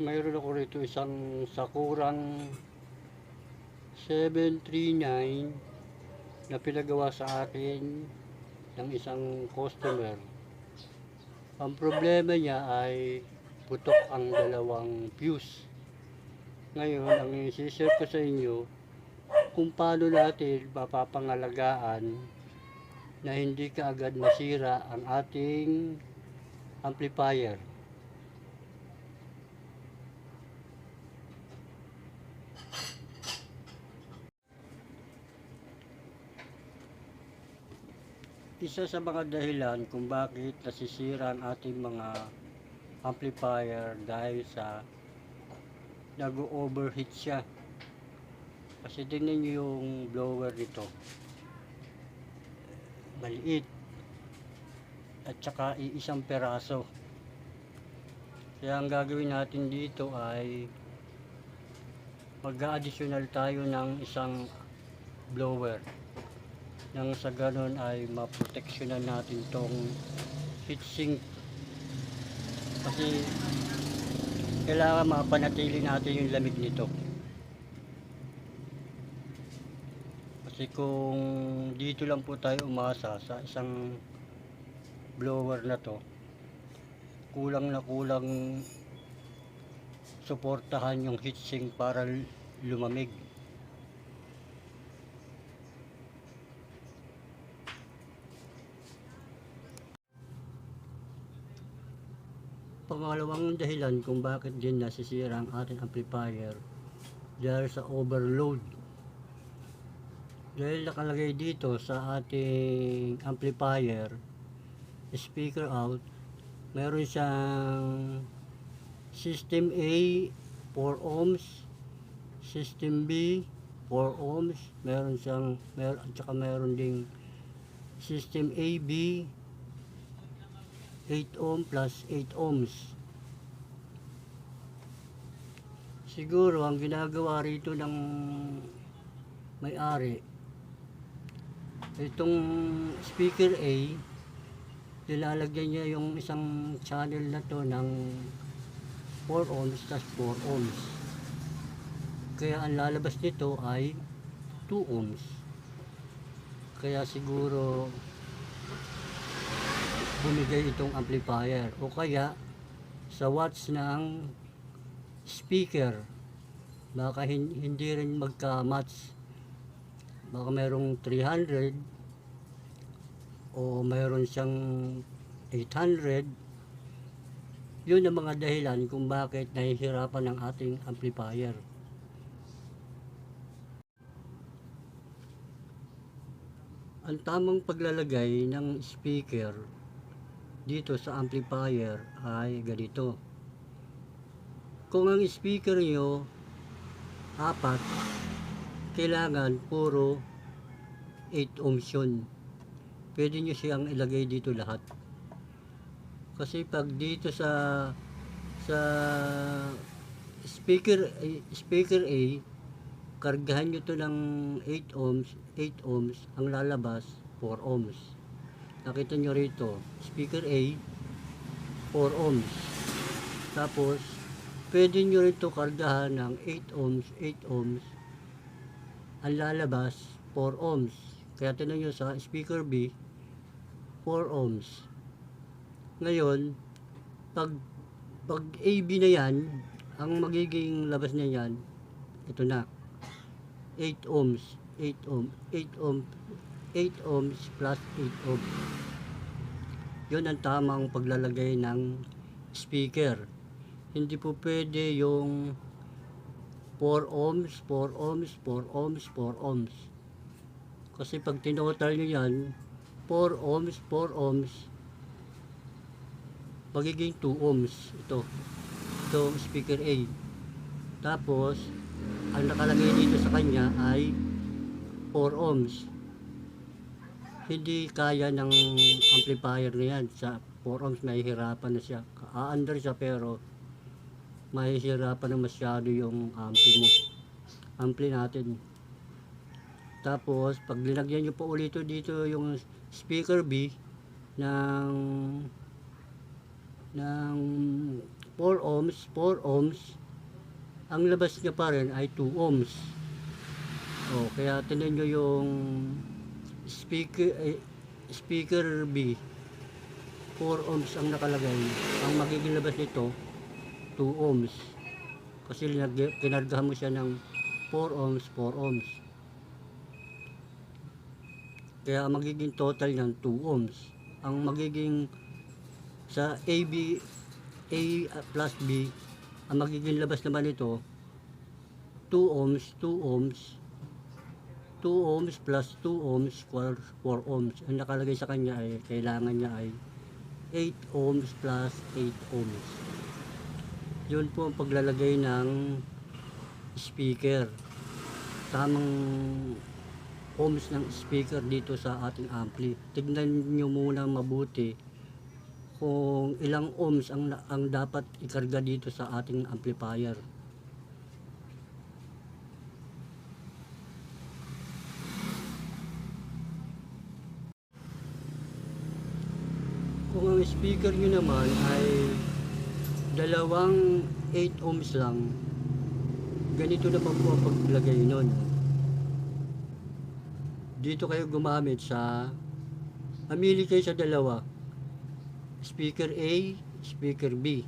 mayroon ako rito isang sakurang 739 na pinagawa sa akin ng isang customer. Ang problema niya ay putok ang dalawang fuse. Ngayon, ang isi-share ko sa inyo kung paano natin mapapangalagaan na hindi kaagad masira ang ating amplifier. Isa sa mga dahilan kung bakit nasisira ang ating mga amplifier dahil sa nag-overheat siya. Kasi tingnan nyo yung blower nito. Maliit. At saka iisang peraso. Kaya ang gagawin natin dito ay mag-additional tayo ng isang blower nang sa ganun ay maproteksyonan natin tong heatsink kasi kailangan mapanatili natin yung lamig nito. Kasi kung dito lang po tayo umasa sa isang blower na to kulang na kulang suportahan yung heatsink para lumamig Pangalawang dahilan kung bakit din nasisira ang ating amplifier dahil sa overload. Dahil nakalagay dito sa ating amplifier, speaker out, meron siyang system A 4 ohms, system B 4 ohms, meron siyang mer at saka meron ding system AB 8 ohm plus 8 ohms. Siguro ang ginagawa rito ng may-ari itong speaker A nilalagyan niya yung isang channel na to ng 4 ohms plus 4 ohms. Kaya ang lalabas nito ay 2 ohms. Kaya siguro bumigay itong amplifier o kaya sa watts ng speaker baka hin- hindi rin magka-match baka merong 300 o mayroon siyang 800 yun ang mga dahilan kung bakit nahihirapan ang ating amplifier ang tamang paglalagay ng speaker dito sa amplifier ay ganito. Kung ang speaker nyo apat, kailangan puro 8 ohms yun. Pwede nyo siyang ilagay dito lahat. Kasi pag dito sa sa speaker A- speaker A kargahan nyo to ng 8 ohms 8 ohms ang lalabas 4 ohms. Nakita nyo rito speaker A 4 ohms. Tapos pwede nyo rito kargahan ng 8 ohms 8 ohms ang lalabas 4 ohms. Kaya tinan nyo sa speaker B 4 ohms ngayon pag pag AB na yan ang magiging labas niya yan ito na. 8 ohms 8 ohm 8 ohm 8 ohms plus 8 ohm. Yun ang tamang paglalagay ng speaker. Hindi po pwede yung 4 ohms 4 ohms 4 ohms 4 ohms. Kasi pag tinotal nyo yan 4 ohms 4 ohms magiging 2 ohms ito. Ito speaker A. Tapos ang nakalagay dito sa kanya ay 4 ohms. Hindi kaya ng amplifier na yan. Sa 4 ohms mahihirapan na siya. A-under siya pero mahihirapan na masyado yung ampli mo. Ampli natin. Tapos pag linagyan nyo pa ulit dito yung speaker B ng ng 4 ohms, 4 ohms, ang labas niya pa rin ay 2 ohms. O, kaya tinan nyo yung speaker, eh, speaker B, 4 ohms ang nakalagay. Ang magiging labas nito, 2 ohms. Kasi kinargahan mo siya ng 4 ohms, 4 ohms. Kaya magiging total niyan 2 ohms. Ang magiging sa AB A plus B, ang magiging labas naman nito 2 ohms, 2 ohms, 2 ohms plus 2 ohms, 4, 4 ohms. Ang nakalagay sa kanya ay kailangan niya ay 8 ohms plus 8 ohms. Yun po ang paglalagay ng speaker. Tamang ohms ng speaker dito sa ating ampli. Tignan nyo muna mabuti kung ilang ohms ang, ang dapat ikarga dito sa ating amplifier. Kung ang speaker nyo naman ay dalawang 8 ohms lang, ganito naman po ang paglagay nun. Dito kayo gumamit sa, mamili kayo sa dalawa, speaker A, speaker B.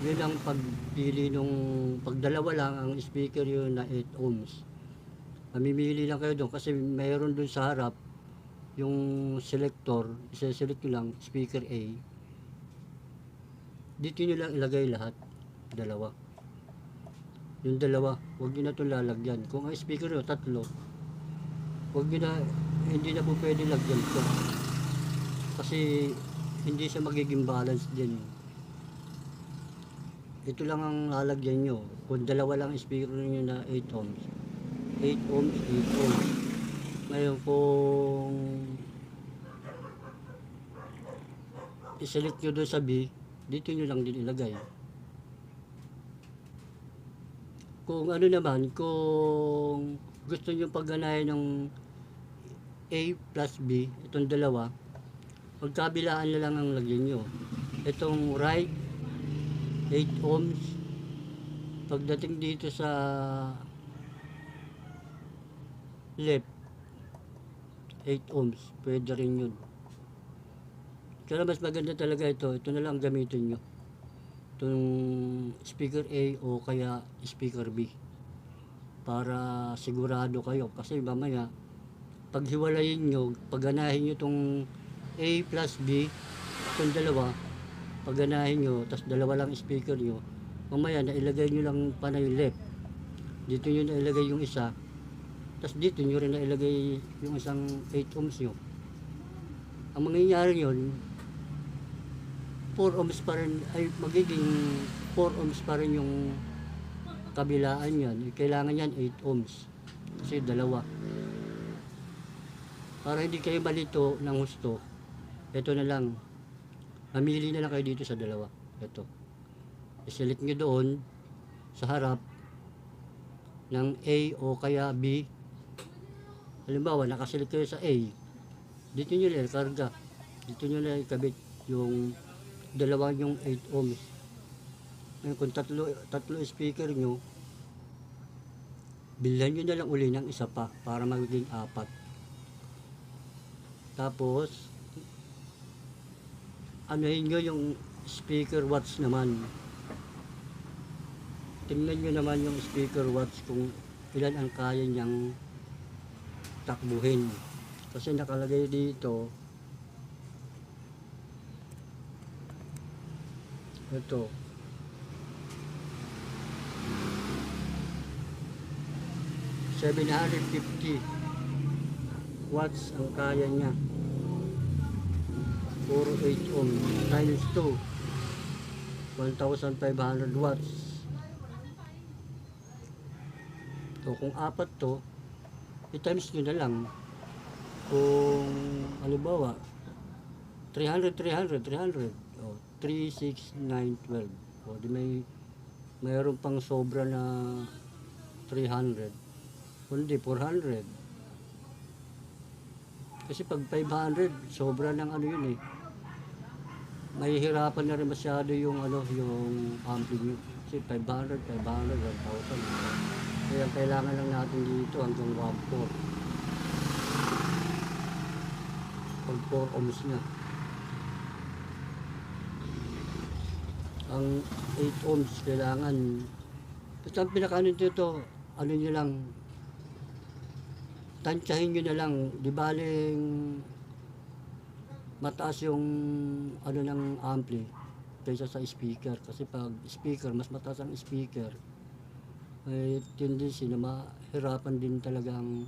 Yun ang pagpili nung, pag dalawa lang ang speaker yun na 8 ohms. Mamimili lang kayo doon kasi mayroon doon sa harap yung selector, isa-select lang, speaker A. Dito nyo lang ilagay lahat, dalawa. Yung dalawa, huwag nyo na itong lalagyan. Kung ang speaker nyo, tatlo, huwag nyo na, hindi na po pwede lagyan ito. Kasi hindi siya magiging balance din. Ito lang ang lalagyan nyo. Kung dalawa lang ang speaker nyo na 8 ohms. 8 ohms, 8 ohms. Ngayon kung iselect nyo doon sa B, dito nyo lang din ilagay. Kung ano naman, kung gusto nyo pagganayan ng A plus B, itong dalawa, magkabilaan na lang ang lagyan nyo. Itong right, 8 ohms. Pagdating dito sa left, 8 ohms. Pwede rin yun. Kaya mas maganda talaga ito. Ito na lang gamitin nyo. Itong speaker A o kaya speaker B. Para sigurado kayo. Kasi mamaya, pag hiwalayin nyo, pagganahin nyo itong A plus B, itong dalawa, pagganahin nyo, tapos dalawa lang speaker nyo, mamaya nailagay nyo lang panay left. Dito nyo nailagay yung isa, tapos dito nyo rin nailagay yung isang 8 ohms nyo. Ang mangyayari yun, 4 ohms pa rin, ay magiging 4 ohms pa rin yung kabilaan yan. Kailangan yan 8 ohms. Kasi dalawa. Para hindi kayo malito ng husto, ito na lang. Mamili na lang kayo dito sa dalawa. Ito. I-select nyo doon sa harap ng A o kaya B. Halimbawa, nakaselect kayo sa A. Dito nyo lang karga. Dito nyo lang ikabit yung dalawa yung 8 ohms. Ngayon, kung tatlo, tatlo speaker nyo, bilhan nyo na lang uli ng isa pa para magiging apat. Tapos, anuhin nyo yung speaker watts naman. Tingnan nyo naman yung speaker watts kung ilan ang kaya niyang takbuhin. Kasi nakalagay dito, ito, seven hundred fifty watts ang kaya niya. Puro 8 ohm times 2 1,500 watts. So kung apat to, i-times nyo na lang. Kung ba 300, 300, 300. O, 3, 6, 9, 12. O, may mayroon pang sobra na 300. Kundi 400. Kasi pag 500, sobra ng ano yun eh. Mahihirapan na rin masyado yung ano, yung ampli nyo. Kasi 500, 500, 1,000. Kaya ang kailangan lang natin dito hanggang 1,400. Pag 4 ohms na. Ang 8 ohms kailangan. Basta ang pinakaano dito, ano nyo lang, tansyahin nyo na lang, di baling mataas yung ano ng ampli kaysa sa speaker. Kasi pag speaker mas mataas ang speaker may tendency na mahirapan din talaga ang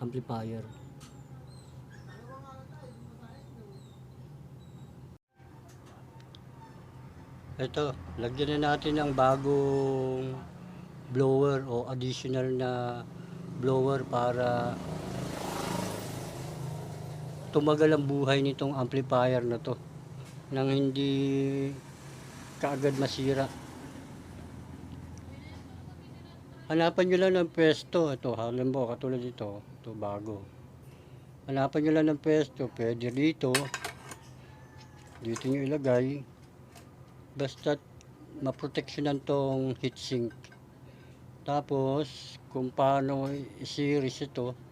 amplifier. Ito lagyan na natin ng bagong blower o additional na blower para tumagal ang buhay nitong amplifier na to nang hindi kaagad masira. Hanapan nyo lang ng pwesto. Ito halimbawa katulad ito ito bago. Hanapan nyo lang ng pwesto. Pwede dito dito nyo ilagay. Basta maproteksyonan tong heatsink. Tapos kung paano i-series ito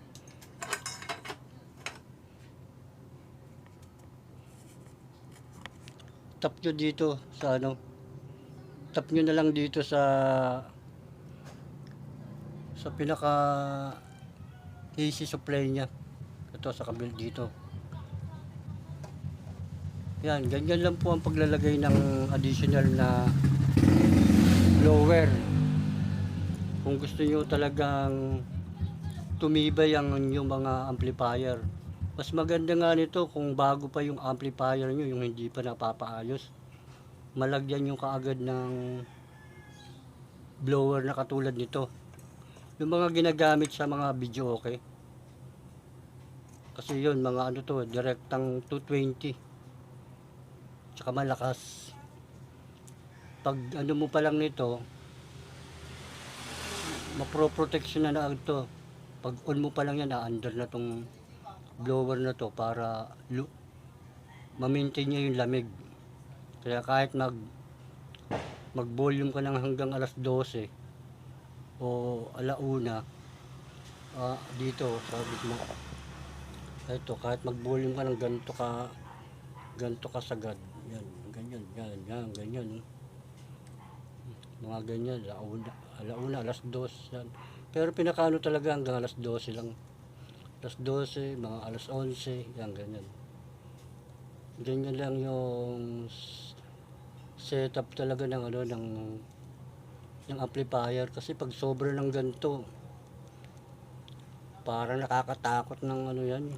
tap nyo dito sa ano tap nyo na lang dito sa sa pinaka AC supply nya ito sa kabil dito. Yan ganyan lang po ang paglalagay ng additional na blower. Kung gusto nyo talagang tumibay ang inyong mga amplifier mas maganda nga nito kung bago pa yung amplifier nyo, yung hindi pa napapaayos. Malagyan yung kaagad ng blower na katulad nito. Yung mga ginagamit sa mga video okay. Kasi yun, mga ano to, direktang 220. Tsaka malakas. Pag ano mo pa lang nito, mapro-protection na na ito. Pag on mo pa lang yan, na-under na tong blower na to para ma-maintain niya yung lamig. Kaya kahit mag mag-volume ka lang hanggang alas 12 o alauna ah, dito sabi mo ito kahit mag-volume ka ng ganito ka ganito ka sagad. Yan ganyan yan yan ganyan mga ganyan alauna alauna alas 2 yan. Pero pinakaano talaga hanggang alas 12 lang alas 12, mga alas 11, yan ganyan. Ganyan lang yung setup talaga ng ano ng ng amplifier. Kasi pag sobra ng ganito parang nakakatakot ng ano yan.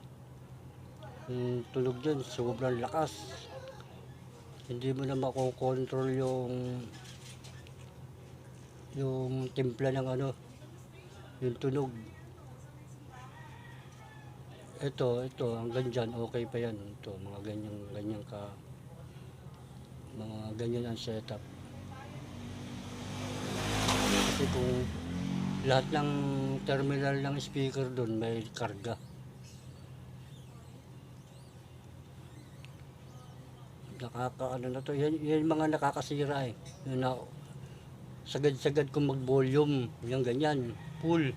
Yung tunog dyan sobrang lakas. Hindi mo na makokontrol yung yung timpla ng ano yung tunog ito, ito, hanggang dyan, okay pa yan. Ito, mga ganyan, ganyan ka, mga ganyan ang setup. Kasi kung lahat ng terminal ng speaker doon may karga. Nakaka, ano na to, yan, yan mga nakakasira eh. Yung na, sagad-sagad kung mag-volume, yung ganyan, full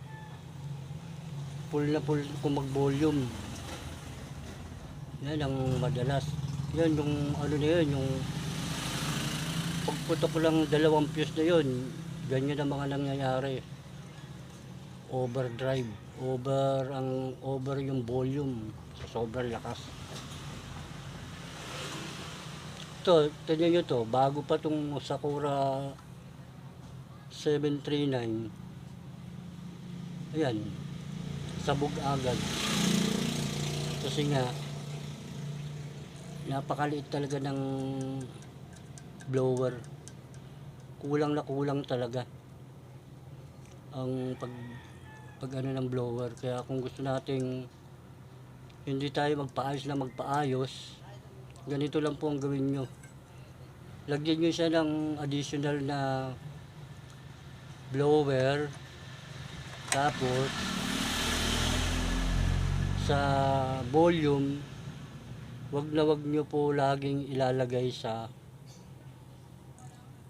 full na full kung mag-volume. Yan ang madalas. Yan yung ano na yun, yung pagputok lang dalawang fuse na yun, ganyan ang mga nangyayari. Overdrive. Over ang over yung volume sa sobrang lakas. Ito, tignan nyo to, bago pa tong Sakura 739. Ayan, sabog agad. Kasi nga, napakaliit talaga ng blower. Kulang na kulang talaga ang pag pag ano ng blower. Kaya kung gusto nating hindi tayo magpaayos na magpaayos, ganito lang po ang gawin nyo. Lagyan nyo siya ng additional na blower tapos sa volume wag na wag nyo po laging ilalagay sa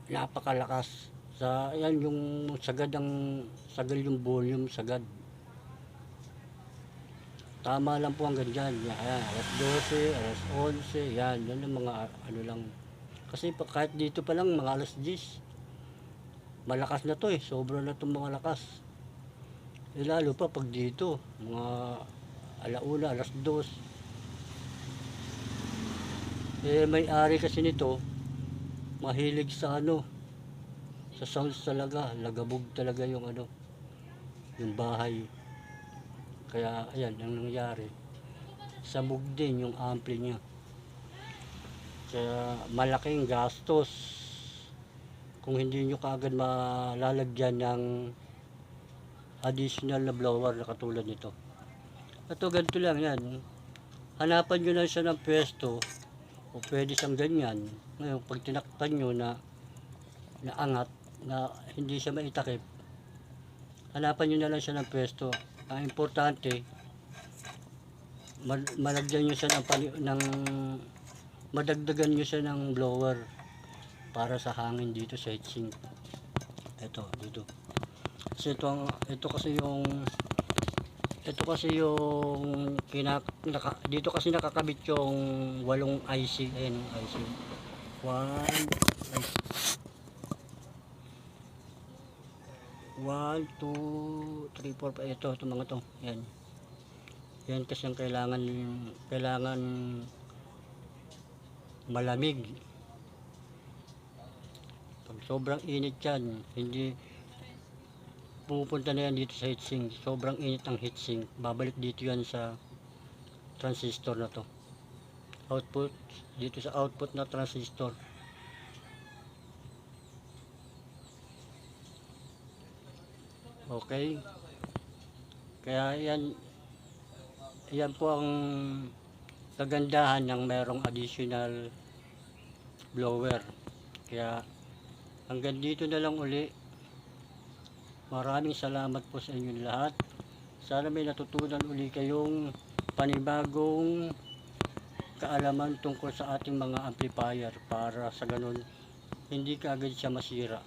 napakalakas. Sa yan yung sagad ang sagad yung volume sagad. Tama lang po hanggang dyan yan, alas 12, alas 11 yan, yan yung mga ano lang. Kasi kahit dito pa lang mga alas 10 malakas na to eh sobra na itong mga lakas. Eh, lalo pa pag dito mga alauna, alas 2 eh may ari kasi nito mahilig sa ano sa sounds talaga lagabog talaga yung ano yung bahay. Kaya ayan ang nangyari. Sabog din yung ampli niya. Kaya malaking gastos. Kung hindi nyo kaagad malalagyan ng additional na blower na katulad nito ito ganito lang yan hanapan nyo lang siya ng pwesto o pwede siyang ganyan. Ngayon pag tinakpan nyo na naangat na hindi siya maitakip hanapan nyo na lang siya ng pwesto. Ang importante ma- malagyan nyo siya ng, ng madagdagan nyo siya ng blower para sa hangin dito sa heatsink. Ito dito. Kasi ito, ang, ito kasi yung ito kasi yung kinak, naka, dito kasi nakakabit yung walong IC ayan yung IC 1 1, 2, 3, 4, ito, ito mga to. Yan yan kasi ang kailangan kailangan malamig. Pag sobrang init yan hindi pumupunta na yan dito sa heatsink sobrang init ang heatsink babalik dito yan sa transistor na to. Output dito sa output na transistor. Okay. Kaya yan yan po ang kagandahan ng merong additional blower. Kaya hanggang dito na lang uli Maraming salamat po sa inyong lahat. Sana may natutunan uli kayong panibagong kaalaman tungkol sa ating mga amplifier para sa ganun hindi kaagad siya masira.